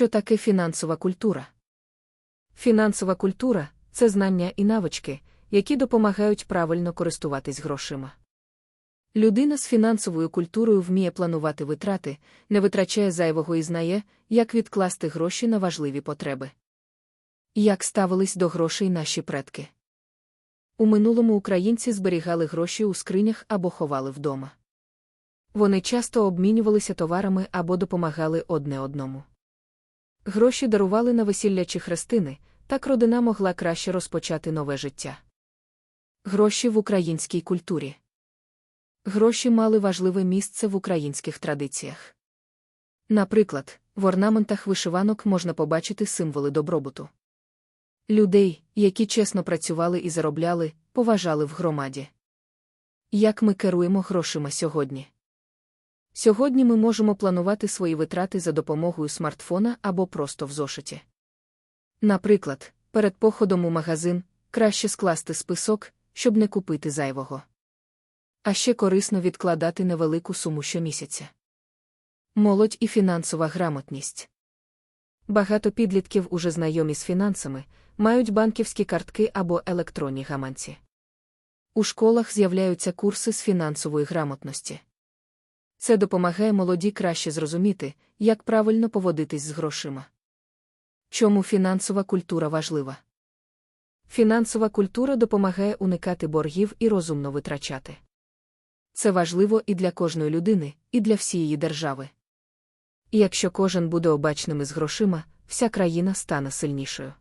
Що таке фінансова культура? Фінансова культура це знання і навички, які допомагають правильно користуватись грошима. Людина з фінансовою культурою вміє планувати витрати, не витрачає зайвого і знає, як відкласти гроші на важливі потреби. Як ставились до грошей наші предки? У минулому українці зберігали гроші у скринях або ховали вдома. Вони часто обмінювалися товарами або допомагали одне одному. Гроші дарували на весілля чи хрестини, так родина могла краще розпочати нове життя. Гроші в українській культурі. Гроші мали важливе місце в українських традиціях. Наприклад, в орнаментах вишиванок можна побачити символи добробуту. Людей, які чесно працювали і заробляли, поважали в громаді. Як ми керуємо грошима сьогодні? Сьогодні ми можемо планувати свої витрати за допомогою смартфона або просто в зошиті. Наприклад, перед походом у магазин краще скласти список, щоб не купити зайвого. А ще корисно відкладати невелику суму щомісяця. Молодь і фінансова грамотність. Багато підлітків уже знайомі з фінансами, мають банківські картки або електронні гаманці. У школах з'являються курси з фінансової грамотності. Це допомагає молоді краще зрозуміти, як правильно поводитись з грошима. Чому фінансова культура важлива? Фінансова культура допомагає уникати боргів і розумно витрачати. Це важливо і для кожної людини, і для всієї держави. І якщо кожен буде обачним із грошима, вся країна стане сильнішою.